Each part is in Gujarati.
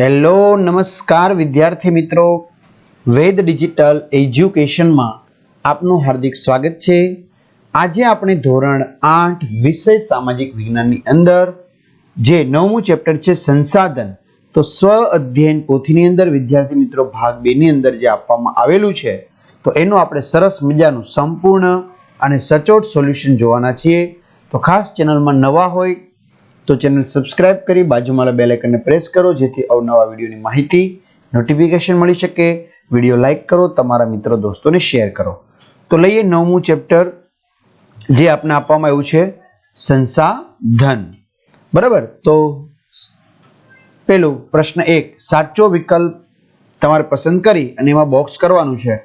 હેલો નમસ્કાર વિદ્યાર્થી મિત્રો. વેદ ડિજિટલ એજ્યુકેશનમાં આપનું હાર્દિક સ્વાગત છે. આજે આપણે ધોરણ આઠ વિષય સામાજિક વિજ્ઞાનની અંદર, જે નવમું ચેપ્ટર છે સંસાધન, તો સ્વ અધ્યયન પોથીની અંદર વિદ્યાર્થી મિત્રો ભાગ બે ની અંદર જે આપવામાં આવેલું છે, તો એનું આપણે સરસ મજાનું સંપૂર્ણ અને સચોટ સોલ્યુશન જોવાના છીએ. તો ખાસ ચેનલમાં નવા હોય તો ચેનલ સબસ્ક્રાઇબ કરી બાજુમાં બેલ આઇકનને પ્રેસ કરો, જેથી અવનવા વિડીયોની માહિતી નોટિફિકેશન મળી શકે. વીડિયો લાઇક કરો, તમારા મિત્રો દોસ્તોને શેર કરો. તો લઈએ નવમું ચેપ્ટર, જે આપને આપવામાં આવ્યું છે, સંસાધન. બરાબર? તો પેલું પ્રશ્ન એક, સાચો વિકલ્પ તમારે પસંદ કરી અને એમાં બોક્સ કરવાનું છે.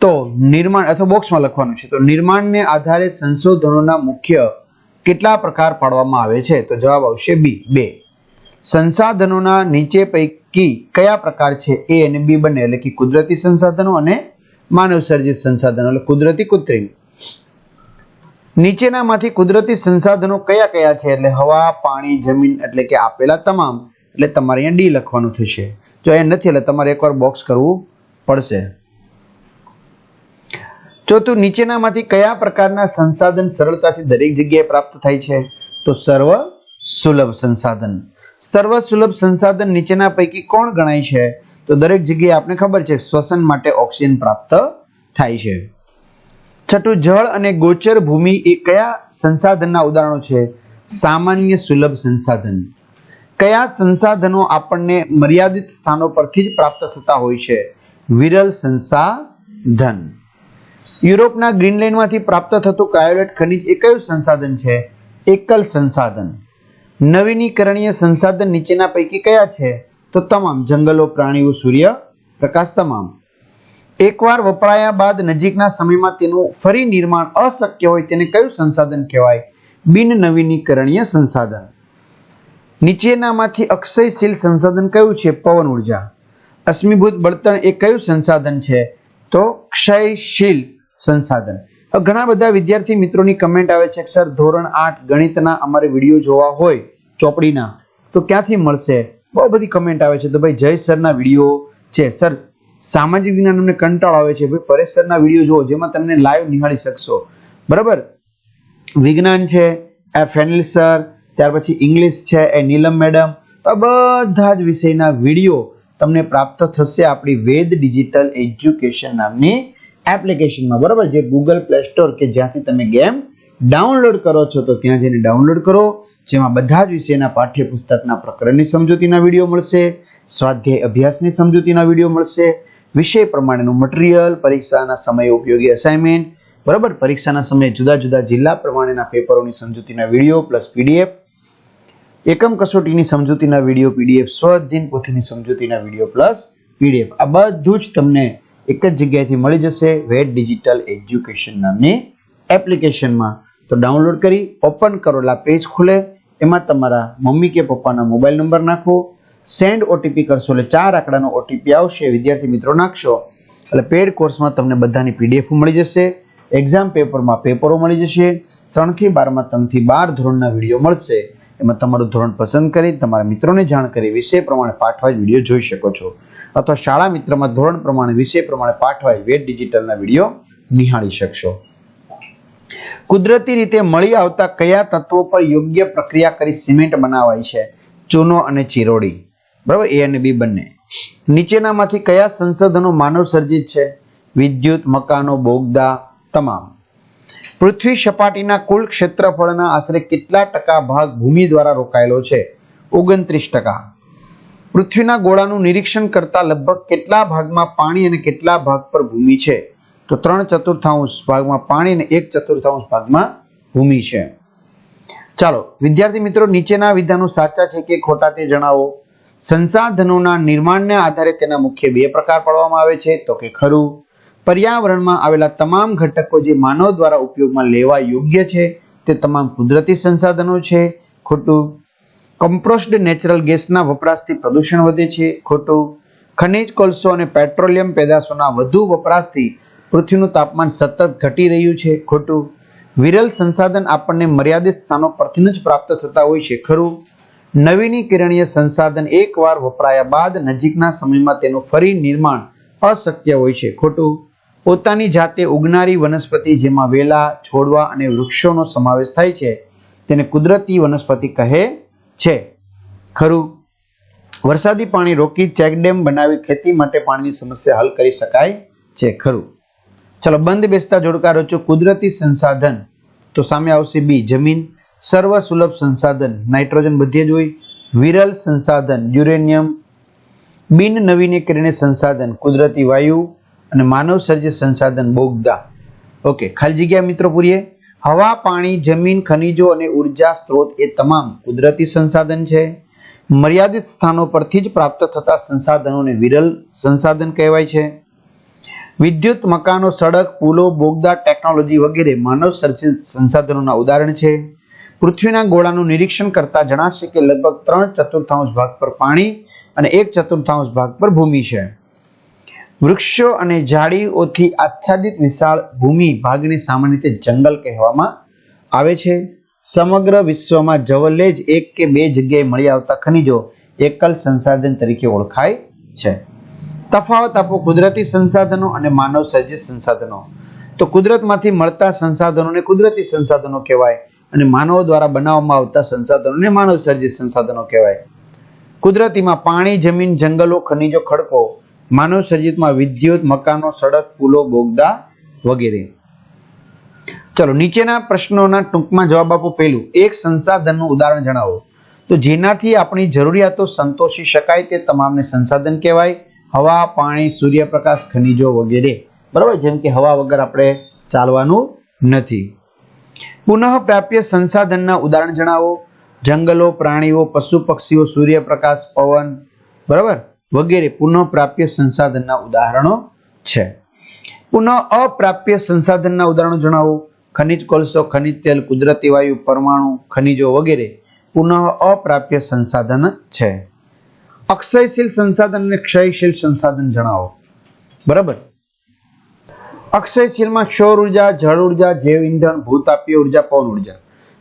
તો નિર્માણ, અથવા બોક્સમાં લખવાનું છે. તો નિર્માણને આધારે સંશોધનોના મુખ્ય કેટલા પ્રકાર પાડવામાં આવે છે? તો જવાબ આવશે બી, બે. સંસાધનોના નીચે પૈકી કયા પ્રકાર છે? એ અને બી બંને, એટલે કે કુદરતી સંસાધનો અને માનવ સર્જિત સંસાધનો, એટલે કુદરતી કૃત્રિમ. નીચેનામાંથી કુદરતી સંસાધનો કયા કયા છે? એટલે હવા, પાણી, જમીન, એટલે કે આપેલા તમામ. એટલે તમારે અહીંયા ડી લખવાનું થશે. જો એ નથી, એટલે તમારે એકવાર બોક્સ કરવું પડશે. ચોથું નીચેનામાંથી કયા પ્રકારના સંસાધન સરળતાથી દરેક જગ્યાએ પ્રાપ્ત થાય છે, તો સર્વ સુલભ સંસાધન. સર્વ સુલભ સંસાધન નીચેના પૈકી કોણ ગણાય છે? તો દરેક જગ્યાએ આપણે ખબર છે, શ્વસન માટે ઓક્સિજન પ્રાપ્ત થાય છે. છઠ્ઠું, જળ અને ગોચર ભૂમિ એ કયા સંસાધનના ઉદાહરણો છે? સામાન્ય સુલભ સંસાધન. કયા સંસાધનો આપણને મર્યાદિત સ્થાનો પરથી જ પ્રાપ્ત થતા હોય છે? વિરલ સંસાધન. યુરોપના ગ્રીનલેન્ડમાંથી પ્રાપ્ત થતું ક્રાયોલેટ ખનિજ એ કયું સંસાધન છે? એકલ સંસાધન. નવીનીકરણીય સંસાધન નીચેના પૈકી કયા છે? તો તમામ જંગલો, પ્રાણીઓ, સૂર્ય, પ્રકાશ તમામ. એકવાર વપરાયા બાદ નજીકના સમયમાં તેનું ફરી નિર્માણ અશક્ય હોય તેને કયું સંસાધન કહેવાય? બિન નવીનીકરણીય સંસાધન. નીચેનામાંથી અક્ષયશીલ સંસાધન કયું છે? પવન ઊર્જા. અશ્મિભૂત બળતણ એ કયું સંસાધન છે? તો ક્ષયશીલ. સંસાધન. ઘણા બધા વિદ્યાર્થી મિત્રોની કમેન્ટ આવે છે કે, સર, ધોરણ આઠ ગણિતના અમારે વીડિયો જોવા હોય ચોપડીના, તો ક્યાંથી મળશે? બહુ બધી કમેન્ટ આવે છે. તો ભાઈ, જય સરના વીડિયો છે. સર, સામાજિક વિજ્ઞાન અમને કંટાળો આવે છે. ભાઈ, પરેશ સરના વીડિયો જુઓ, જેમાં તમને લાઈવ નિહાળી શકશો. બરાબર? વિજ્ઞાન છે, એ ફેનિલ સર, ત્યાર પછી ઇંગ્લિશ છે, એ નીલમ મેડમ. તો બધા જ વિષયના વીડિયો તમને પ્રાપ્ત થશે આપણી વેદ ડિજિટલ એજ્યુકેશન નામની એપ્લિકેશનમાં, બરાબર? જે ગૂગલ પ્લે સ્ટોર કે જ્યાંથી તમે ગેમ ડાઉનલોડ કરો છો, તો ત્યાં જઈને ડાઉનલોડ કરો. જેમાં બધા જ વિષયના પાઠ્યપુસ્તકના પ્રકરણની સમજૂતીના વીડિયો મળશે, સ્વાધ્યાય અભ્યાસની સમજૂતીના વીડિયો મળશે, વિષય પ્રમાણેનું મટીરિયલ, પરીક્ષાના સમયે ઉપયોગી અસાઇનમેન્ટ બરાબર? પરીક્ષાના સમયે જુદા જુદા જિલ્લા પ્રમાણેના પેપરોની સમજૂતીના વીડિયો પ્લસ પીડીએફ એકમ કસોટીની સમજૂતીના વીડિયો પીડીએફ સ્વઅધ્યયન પોથીની સમજૂતીના વીડિયો પ્લસ પીડીએફ આ બધું જ તમને એક જ જગ્યાએથી મળી જશે વેટ ડિજિટલ એજ્યુકેશન નામની એપ્લિકેશનમાં. તો ડાઉનલોડ કરી, ઓપન કરો એટલે પેજ ખુલે. એમાં તમારા મમ્મી કે પપ્પાના મોબાઈલ નંબર નાખો. સેન્ડ ઓટીપી કરશો એટલે ચાર આંકડાનો ઓટીપી આવશે. વિદ્યાર્થી મિત્રો નાખશો. એટલે પેડ કોર્સમાં તમને બધાની પીડીએફ મળી જશે. એક્ઝામ પેપરમાં પેપરો મળી જશે. ત્રણથી બારમાં ત્રણથી બાર ધોરણના વીડિયો મળશે. એમાં તમારું ધોરણ પસંદ કરી, તમારા મિત્રોને જાણ કરી, વિષય પ્રમાણે પાઠવાય વીડિયો જોઈ શકો છો. અથવા શાળા મિત્રમાં ધોરણ પ્રમાણે, વિષય પ્રમાણે પાઠવાય વેટ ડિજિટલના વીડિયો નિહાળી શકશો. કુદરતી રીતે મળી આવતા કયા તત્વો પર યોગ્ય પ્રક્રિયા કરી સિમેન્ટ બનાવાય છે? ચૂનો અને ચિરોડી. બરાબર? એ અને બી બંને. નીચેનામાંથી કયા સંસાધનો માનવ સર્જિત છે? વિદ્યુત, મકાનો, બોગદા, તમામ. પૃથ્વી સપાટીના કુલ ક્ષેત્રફળના આશરે કેટલા ટકા ભાગ ભૂમિ દ્વારા રોકાયેલો છે? ઓગણત્રીસ ટકા. પૃથ્વીના ગોળાનું નિરીક્ષણ કરતા લગભગ કેટલા ભાગમાં પાણી અને કેટલા ભાગ પર ભૂમિ છે? તો ત્રણ ચતુર્થાંશ ભાગમાં પાણી અને એક ચતુર્થાંશ ભાગમાં ભૂમિ છે. ચાલો, વિદ્યાર્થી મિત્રો, નીચેના વિધાનો સાચા છે કે ખોટા તે જણાવો. સંસાધનોના નિર્માણને આધારે તેના મુખ્ય બે પ્રકાર પાડવામાં આવે છે. તો કે ખરું પર્યાવરણમાં આવેલા તમામ ઘટકો જે માનવ દ્વારા ઉપયોગમાં લેવા યોગ્ય છે, તે તમામ કુદરતી સંસાધનો છે. ખોટું કમ્પ્રોસ્ડ નેચરલ ગેસના વપરાશથી પ્રદૂષણ વધે છે. ખોટું ખનિજ કોલસો અને પેટ્રોલિયમ પેદાશોના વધુ વપરાશથી પૃથ્વીનું તાપમાન સતત ઘટી રહ્યું છે. ખોટું વિરલ સંસાધન આપણને મર્યાદિત સ્થાનો પરથી જ પ્રાપ્ત થતા હોય છે. ખરું, નવીનીકરણીય સંસાધન એકવાર વપરાયા બાદ નજીકના સમયમાં તેનું ફરી નિર્માણ અશક્ય હોય છે. ખોટું પોતાની જાતે ઉગનારી વનસ્પતિ જેમાં વેલા, છોડવા અને વૃક્ષોનો સમાવેશ થાય છે, તેને કુદરતી વનસ્પતિ કહે છે. ખરું. વરસાદી પાણી રોકી ચેકડેમ બનાવી ખેતી માટે પાણીની સમસ્યા હલ કરી શકાય છે. ખરું. ચલો, બંધ બેસતા જોડકા રચો કુદરતી સંસાધન. તો સામે આવશે બી, જમીન. સર્વ સુલભ સંસાધન. નાઇટ્રોજન બધે જ હોય. વિરલ સંસાધન. યુરેનિયમ. બિન નવીનીકરણીય સંસાધન. કુદરતી વાયુ. અને માનવ સર્જિત સંસાધન બોગદા. ઓકે ખાલી જગ્યા મિત્રો પૂરીએ. હવા, પાણી, જમીન, ખનિજો અને ઊર્જા સ્ત્રોત એ તમામ કુદરતી સંસાધન છે. મર્યાદિત સ્થાનો પરથી જ પ્રાપ્ત થતા સંસાધનોને વિરલ સંસાધન કહેવાય છે. વિદ્યુત મકાનો, સડક, પુલો, બોગદા, ટેકનોલોજી વગેરે માનવ સર્જિત સંસાધનોના ઉદાહરણ છે. પૃથ્વીના ગોળાનું નિરીક્ષણ કરતા જણાશે કે લગભગ ત્રણ ચતુર્થાંશ ભાગ પર પાણી અને એક ચતુર્થાંશ ભાગ પર ભૂમિ છે. વૃક્ષો અને ઝાડીઓથી આચ્છાદિત વિશાળ ભૂમિ ભાગને સામાન્ય રીતે જંગલ કહેવામાં આવે છે. સમગ્ર વિશ્વમાં જવલ્લે જ એક કે બે જગ્યાએ મળી આવતા ખનિજો એકલ સંસાધન તરીકે ઓળખાય છે. તફાવત આપો કુદરતી સંસાધનો અને માનવ સર્જિત સંસાધનો. તો કુદરતમાંથી મળતા સંસાધનોને કુદરતી સંસાધનો કહેવાય અને માનવો દ્વારા બનાવવામાં આવતા સંસાધનોને માનવ સર્જિત સંસાધનો કહેવાય. કુદરતીમાં પાણી, જમીન, જંગલો, ખનિજો, ખડકો માનવ સર્જિતમાં વિદ્યુત મકાનો, સડક, પુલો, બોગદા વગેરે. ચલો, નીચેના પ્રશ્નોના ટૂંકમાં જવાબ આપો પહેલું. એક સંસાધનનું ઉદાહરણ જણાવો. તો જેનાથી આપણી જરૂરિયાતો સંતોષી શકાય તે તમામને સંસાધન કહેવાય. હવા, પાણી, સૂર્યપ્રકાશ, ખનિજો વગેરે. બરાબર? જેમ કે હવા વગર આપણે ચાલવાનું નથી. પુનઃ પ્રાપ્ય સંસાધનના ઉદાહરણ જણાવો. જંગલો, પ્રાણીઓ, પશુ, પક્ષીઓ, સૂર્યપ્રકાશ, પવન. બરાબર? વગેરે પુનઃપ્રાપ્ય સંસાધનના ઉદાહરણો છે. પુનઃ અપ્રાપ્ય સંસાધનના ઉદાહરણો જણાવો. ખનિજ કોલસો, ખનિજ તેલ, કુદરતી વાયુ, પરમાણુ, ખનિજો વગેરે પુનઃ અપ્રાપ્ય સંસાધન છે. અક્ષયશીલ સંસાધન અને ક્ષયશીલ સંસાધન જણાવો. બરાબર? અક્ષયશીલમાં સૌર ઊર્જા, જળ ઊર્જા, જૈવ ઇંધણ, ભૂતાપીય ઊર્જા, પવન ઊર્જા.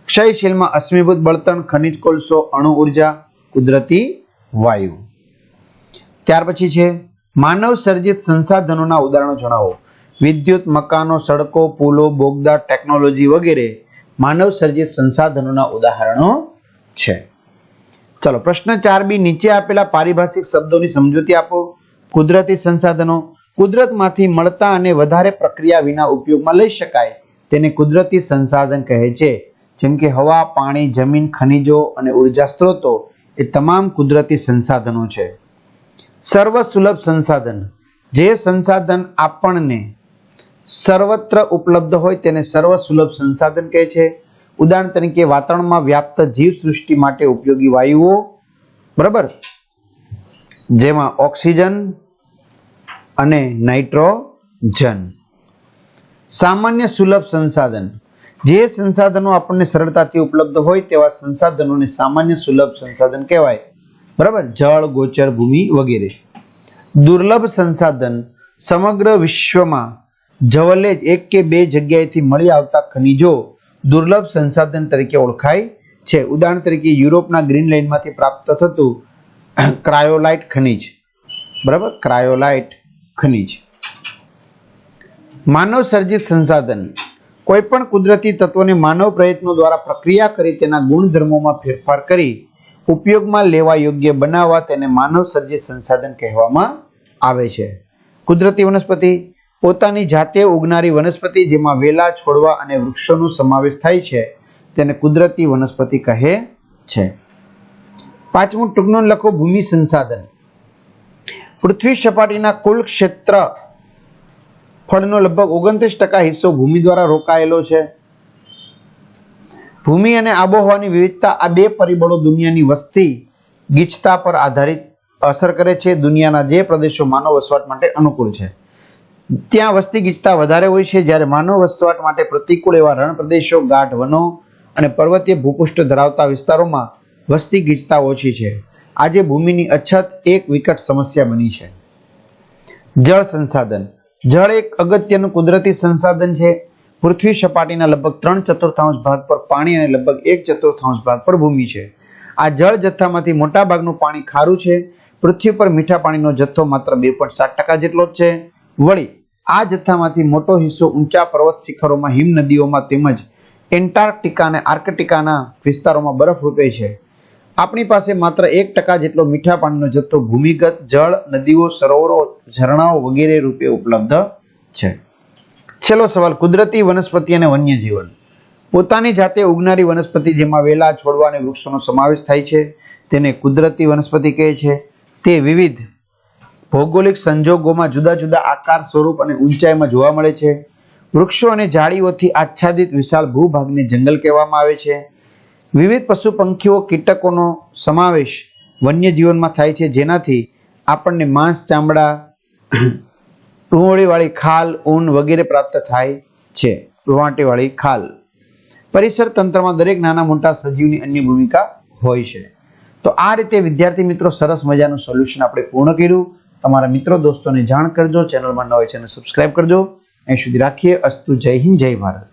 ક્ષયશીલમાં અશ્મિભૂત બળતણ, ખનિજ કોલસો, અણુ ઊર્જા, કુદરતી વાયુ. ત્યાર પછી છે, માનવ સર્જિત સંસાધનોના ઉદાહરણો જણાવો. વિદ્યુત મકાનો, સડકો, પુલો, બોગદા, ટેકનોલોજી વગેરે માનવ સર્જિત સંસાધનોના ઉદાહરણો છે. ચલો, પ્રશ્ન ચાર બી, નીચે આપેલા પારિભાષિક શબ્દોની સમજૂતી આપો. કુદરતી સંસાધનો, કુદરતમાંથી મળતા અને વધારે પ્રક્રિયા વિના ઉપયોગમાં લઈ શકાય તેને કુદરતી સંસાધન કહે છે. જેમ કે હવા, પાણી, જમીન, ખનિજો અને ઊર્જા સ્ત્રોતો એ તમામ કુદરતી સંસાધનો છે. સર્વ સુલભ સંસાધન. જે સંસાધન આપણને સર્વત્ર ઉપલબ્ધ હોય તેને સર્વ સુલભ સંસાધન કહે છે. ઉદાહરણ તરીકે વાતાવરણમાં વ્યાપ્ત જીવસૃષ્ટિ માટે ઉપયોગી વાયુઓ, બરાબર? જેમાં ઓક્સિજન અને નાઇટ્રોજન. સામાન્ય સુલભ સંસાધન. જે સંસાધનો આપણને સરળતાથી ઉપલબ્ધ હોય તેવા સંસાધનોને સામાન્ય સુલભ સંસાધન કહેવાય. બરાબર? જળ, ગોચર, ભૂમિ વગેરે. દુર્લભ સંસાધન સમગ્ર વિશ્વમાં જવલ્લે જ એક કે બે જગ્યાએથી મળી આવતા ખનિજો દુર્લભ સંસાધન તરીકે ઓળખાય છે. ઉદાહરણ તરીકે યુરોપના ગ્રીનલેન્ડમાંથી પ્રાપ્ત થતું ક્રાયોલાઇટ ખનિજ. બરાબર? ક્રાયોલાઇટ ખનિજ. માનવ સર્જિત સંસાધન. કોઈ પણ કુદરતી તત્વોને માનવ પ્રયત્નો દ્વારા પ્રક્રિયા કરી તેના ગુણધર્મોમાં ફેરફાર કરી ઉપયોગમાં લેવા યોગ્ય બનાવવા તેને માનવ સર્જિત સંસાધન કહેવામાં આવે છે. કુદરતી વનસ્પતિ પોતાની જાતે ઉગનારી વનસ્પતિ જેમાં વેલા, છોડવા અને વૃક્ષોનો સમાવેશ થાય છે તેને કુદરતી વનસ્પતિ કહે છે. પાંચમું, ટૂંકનો લખો, ભૂમિ સંસાધન. પૃથ્વી સપાટીના કુલ ક્ષેત્ર ફળનો લગભગ ઓગણત્રીસ ટકા હિસ્સો ભૂમિ દ્વારા રોકાયેલો છે. ભૂમિ અને આબોહવાની વિવિધતા આ બે પરિબળો દુનિયાની વસ્તી, ગીચતા પર આધારિત અસર કરે છે. દુનિયાના જે પ્રદેશો માનવ વસવાટ માટે અનુકૂળ છે. ત્યાં વસ્તી, ગીચતા વધારે હોય છે. જ્યારે માનવ વસવાટ માટે પ્રતિકૂળ એવા રણ પ્રદેશો ગાઢ વનો અને પર્વતીય ભૂપૃષ્ઠ ધરાવતા વિસ્તારોમાં વસ્તી, ગીચતા ઓછી છે. આજે ભૂમિની અછત એક વિકટ સમસ્યા બની છે. જળ સંસાધન. જળ એક અગત્યનું કુદરતી સંસાધન છે. પૃથ્વી સપાટીના લગભગ ત્રણ ચતુર્થાંશ ભાગ પર પાણી અને લગભગ એક ચતુર્થાંશ ભાગ પર ભૂમિ છે. આ જળ જથ્થામાંથી મોટા ભાગનું પાણી ખારું છે. પૃથ્વી પર મીઠા પાણીનો જથ્થો માત્ર બે પોઈન્ટ સાત ટકા જેટલો જ છે. વળી, આ જથ્થામાંથી મોટો હિસ્સો ઊંચા પર્વત શિખરોમાં હિમ નદીઓમાં તેમજ એન્ટાર્કટિકા અને આર્કટિકાના વિસ્તારોમાં બરફ રૂપે છે. આપણી પાસે માત્ર એક ટકા જેટલો મીઠા પાણીનો જથ્થો ભૂમિગત જળ, નદીઓ, સરોવરો, ઝરણાઓ વગેરે રૂપે ઉપલબ્ધ છે. છેલ્લો સવાલ, કુદરતી વનસ્પતિ અને વન્યજીવન. પોતાની જાતે ઉગનારી વનસ્પતિ જેમાં વેલા, છોડવા અને વૃક્ષોનો સમાવેશ થાય છે. તેને કુદરતી વનસ્પતિ કહે છે. તે વિવિધ ભૌગોલિક સંજોગોમાં જુદા જુદા આકાર સ્વરૂપ અને ઊંચાઈમાં જોવા મળે છે. વૃક્ષો અને ઝાડીઓથી આચ્છાદિત વિશાળ ભૂભાગને જંગલ કહેવામાં આવે છે. વિવિધ પશુ પંખીઓ, કીટકોનો સમાવેશ વન્યજીવનમાં થાય છે. જેનાથી આપણને માંસ, ચામડા રૂંવાળીવાળી ખાલ ઊન વગેરે પ્રાપ્ત થાય છે. રૂંવાટીવાળી ખાલ. પરિસર તંત્રમાં દરેક નાના મોટા સજીવની અન્ય ભૂમિકા હોય છે. તો આ રીતે વિદ્યાર્થી મિત્રો સરસ મજાનું સોલ્યુશન આપણે પૂર્ણ કર્યું. તમારા મિત્રો દોસ્તોને જાણ કરજો. ચેનલમાં ન હોય ચેનલ સબસ્ક્રાઇબ કરજો. અહીં સુધી રાખીએ. અસ્તુ જય હિન્દ, જય ભારત.